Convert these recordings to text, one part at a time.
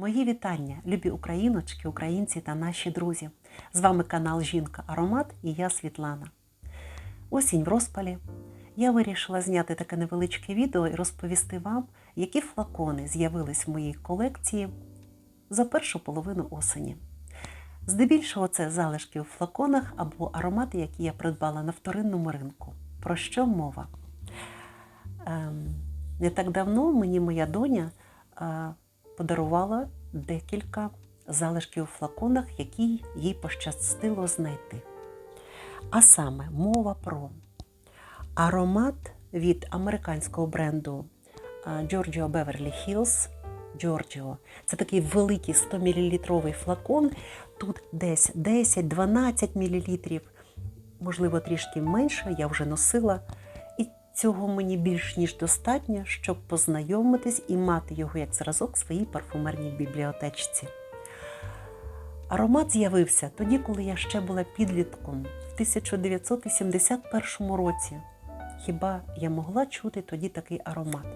Мої вітання, любі україночки, українці та наші друзі. З вами канал Жінка Аромат і я Світлана. Осінь в розпалі. Я вирішила зняти таке невеличке відео і розповісти вам, які флакони з'явились в моїй колекції за першу половину осені. Здебільшого це залишки у флаконах або аромати, які я придбала на вторинному ринку. Про що мова? Ем, не так давно мені моя доня е, подарувала декілька залишків у флаконах, які їй пощастило знайти. А саме мова про аромат від американського бренду Giorgio Beverly Hills. Giorgio. Це такий великий 100 мл флакон. Тут десь 10-12 мл, можливо, трішки менше, я вже носила. Цього мені більш ніж достатньо, щоб познайомитись і мати його як зразок в своїй парфумерній бібліотечці. Аромат з'явився тоді, коли я ще була підлітком в 1981 році. Хіба я могла чути тоді такий аромат?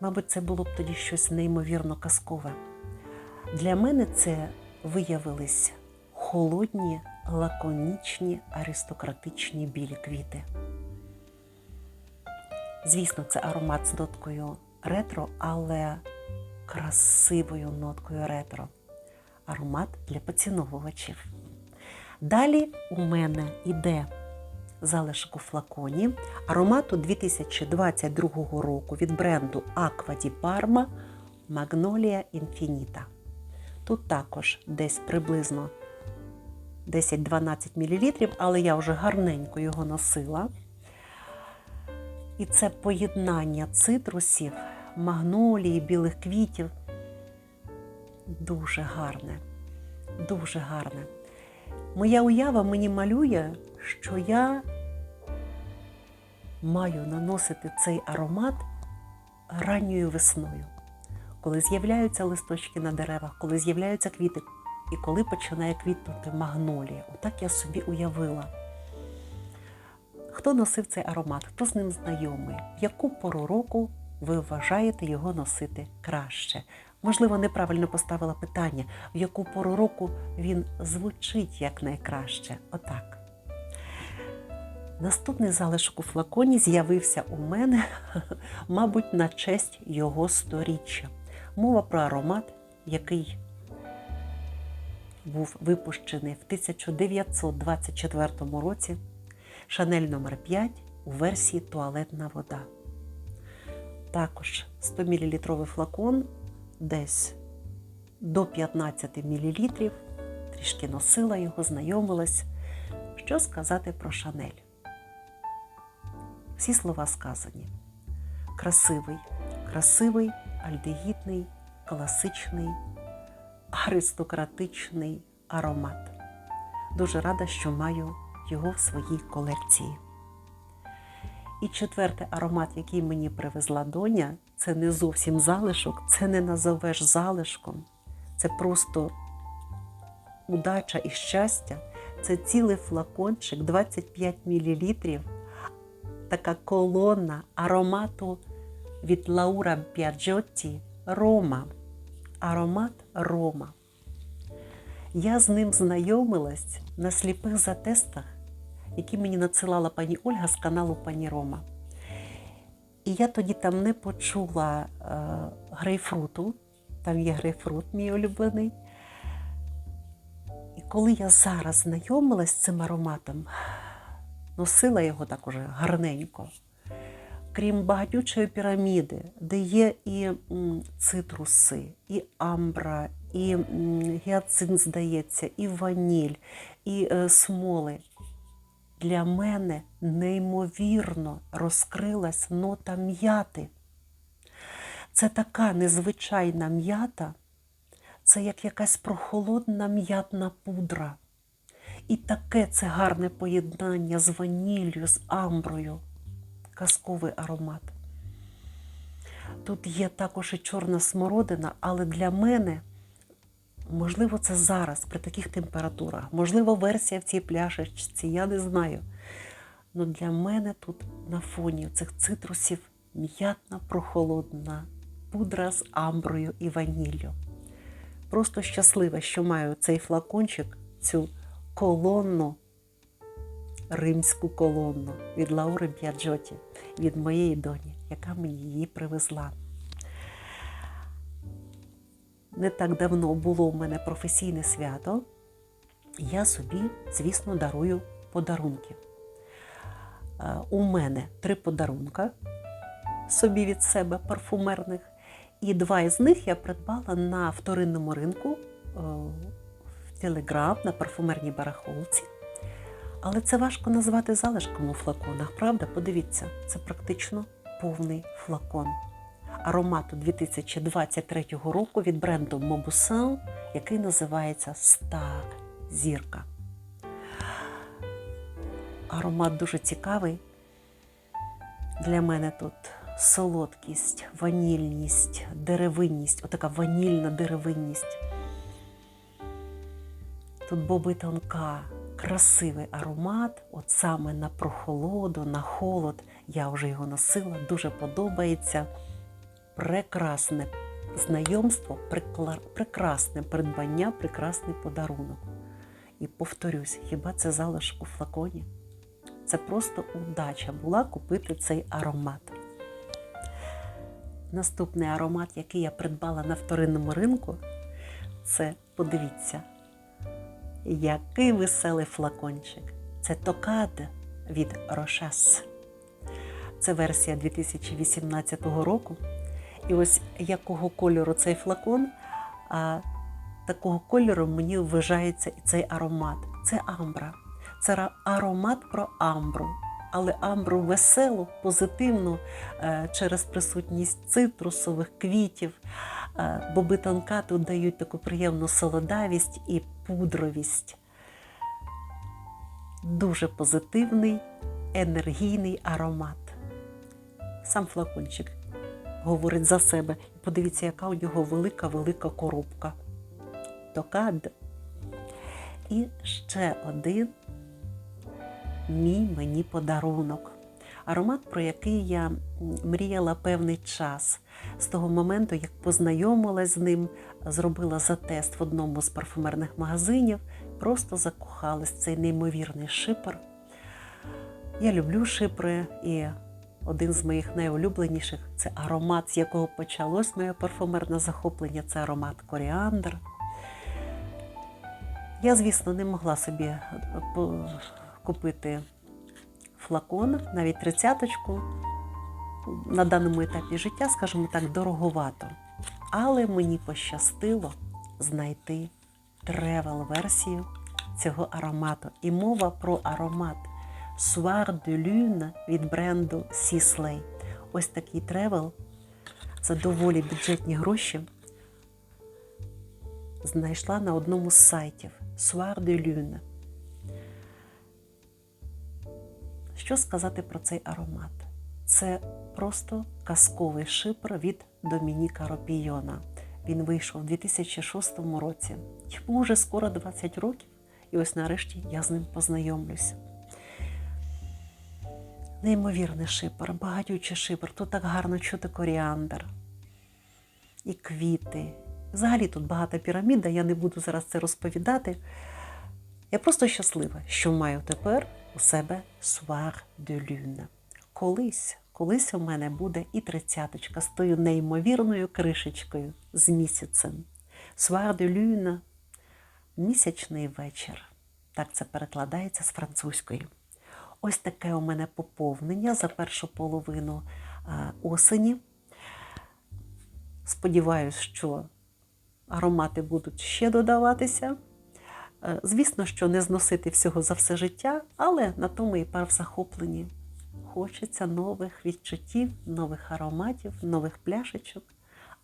Мабуть, це було б тоді щось неймовірно казкове. Для мене це виявились холодні, лаконічні, аристократичні білі квіти. Звісно, це аромат з ноткою ретро, але красивою ноткою ретро. Аромат для поціновувачів. Далі у мене йде залишок у флаконі аромату 2022 року від бренду Acqua di Parma Magnolia Infinita. Тут також десь приблизно 10-12 мл, але я вже гарненько його носила. І це поєднання цитрусів, магнолії, білих квітів. Дуже гарне, дуже гарне. Моя уява мені малює, що я маю наносити цей аромат ранньою весною, коли з'являються листочки на деревах, коли з'являються квіти, і коли починає квітнути магнолія. Отак я собі уявила. Хто носив цей аромат, хто з ним знайомий, яку пору року ви вважаєте його носити краще? Можливо, неправильно поставила питання, в яку пору року він звучить як найкраще. Отак. Наступний залишок у флаконі з'явився у мене, мабуть, на честь його сторіччя. Мова про аромат, який був випущений в 1924 році. Шанель номер 5 у версії туалетна вода. Також 100 мл флакон десь до 15 мл. Трішки носила його, знайомилась. Що сказати про Шанель? Всі слова сказані. Красивий, красивий, альдегідний, класичний, аристократичний аромат. Дуже рада, що маю його в своїй колекції. І четвертий аромат, який мені привезла доня, це не зовсім залишок, це не назовеш залишком. Це просто удача і щастя. Це цілий флакончик 25 мл. Така колона аромату від Лаура Біаджотті Рома. Аромат Рома. Я з ним знайомилась на сліпих затестах, які мені надсилала пані Ольга з каналу Пані Рома. І я тоді там не почула е, грейпфруту, там є грейпфрут, мій улюблений. І коли я зараз знайомилась з цим ароматом, носила його так уже гарненько. Крім багатючої піраміди, де є і цитруси, і амбра, і гіацин, здається, і ваніль, і е, смоли. Для мене неймовірно розкрилась нота м'яти. Це така незвичайна м'ята, це як якась прохолодна м'ятна пудра. І таке це гарне поєднання з ваніллю, з амброю. Казковий аромат. Тут є також і чорна смородина, але для мене, можливо, це зараз, при таких температурах, можливо, версія в цій пляшечці, я не знаю. Але для мене тут на фоні цих цитрусів м'ятна прохолодна пудра з амброю і ваніллю. Просто щаслива, що маю цей флакончик, цю колонну, римську колонну від Лаури Б'яджоті, від моєї доні, яка мені її привезла. Не так давно було в мене професійне свято. Я собі, звісно, дарую подарунки. Е, У мене три подарунка собі від себе парфумерних. І два із них я придбала на вторинному ринку е, в Телеграм на парфумерній барахолці. Але це важко назвати залишком у флаконах, правда? Подивіться, це практично повний флакон аромату 2023 року від бренду Mobussin, який називається Star Зірка. Аромат дуже цікавий. Для мене тут солодкість, ванільність, деревинність, отака ванільна деревинність. Тут боби тонка, красивий аромат, от саме на прохолоду, на холод. Я вже його носила, дуже подобається. Прекрасне знайомство, прекрасне придбання, прекрасний подарунок. І повторюсь, хіба це залишок у флаконі? Це просто удача була купити цей аромат. Наступний аромат, який я придбала на вторинному ринку, це подивіться, який веселий флакончик. Це токад від Рошес. Це версія 2018 року. І ось якого кольору цей флакон, а такого кольору мені вважається і цей аромат. Це амбра. Це аромат про амбру. Але амбру веселу, позитивну е, через присутність цитрусових квітів. Е, Боби тонка тут дають таку приємну солодавість і пудровість. Дуже позитивний, енергійний аромат. Сам флакончик говорить за себе. Подивіться, яка у нього велика-велика коробка. Токад. І ще один мій мені подарунок. Аромат, про який я мріяла певний час. З того моменту, як познайомилась з ним, зробила затест в одному з парфумерних магазинів, просто закохалась цей неймовірний шипер. Я люблю шипри, і один з моїх найулюбленіших це аромат, з якого почалось моє парфумерне захоплення. Це аромат коріандр. Я, звісно, не могла собі е, купити флакон, навіть тридцяточку. На даному етапі життя, скажімо так, дороговато. Але мені пощастило знайти тревел-версію цього аромату. І мова про аромат Soir de Lune від бренду Sisley. Ось такий тревел за доволі бюджетні гроші знайшла на одному з сайтів Soir de Lune. Що сказати про цей аромат? Це просто казковий шипр від Домініка Ропійона. Він вийшов у 2006 році. Йому вже скоро 20 років, і ось нарешті я з ним познайомлюся. Неймовірний шипер, багатючий шипер. Тут так гарно чути коріандр і квіти. Взагалі тут багата піраміда, я не буду зараз це розповідати. Я просто щаслива, що маю тепер у себе Soir de Lune. Колись, колись у мене буде і тридцяточка з тою неймовірною кришечкою з місяцем. Soir de Lune – місячний вечір. Так це перекладається з французької. Ось таке у мене поповнення за першу половину осені. Сподіваюсь, що аромати будуть ще додаватися. Е, Звісно, що не зносити всього за все життя, але на тому і пар в захопленні. Хочеться нових відчуттів, нових ароматів, нових пляшечок,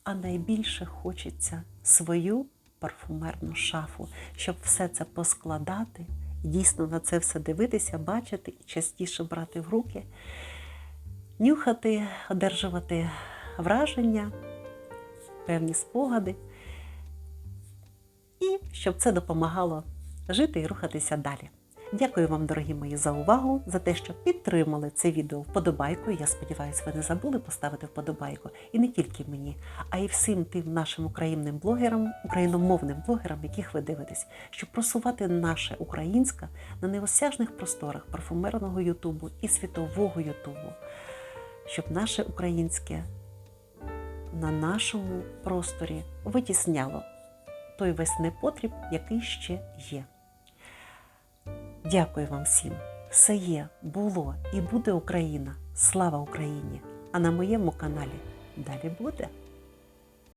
а найбільше хочеться свою парфумерну шафу, щоб все це поскладати дійсно на це все дивитися, бачити і частіше брати в руки, нюхати, одержувати враження, певні спогади і щоб це допомагало жити і рухатися далі. Дякую вам, дорогі мої, за увагу, за те, що підтримали це відео вподобайкою. Я сподіваюся, ви не забули поставити вподобайку. І не тільки мені, а й всім тим нашим українним блогерам, україномовним блогерам, яких ви дивитесь, щоб просувати наше українське на неосяжних просторах парфумерного Ютубу і світового Ютубу, щоб наше українське на нашому просторі витісняло той весь непотріб, який ще є. Дякую вам всім. Все є, було і буде Україна. Слава Україні! А на моєму каналі далі буде.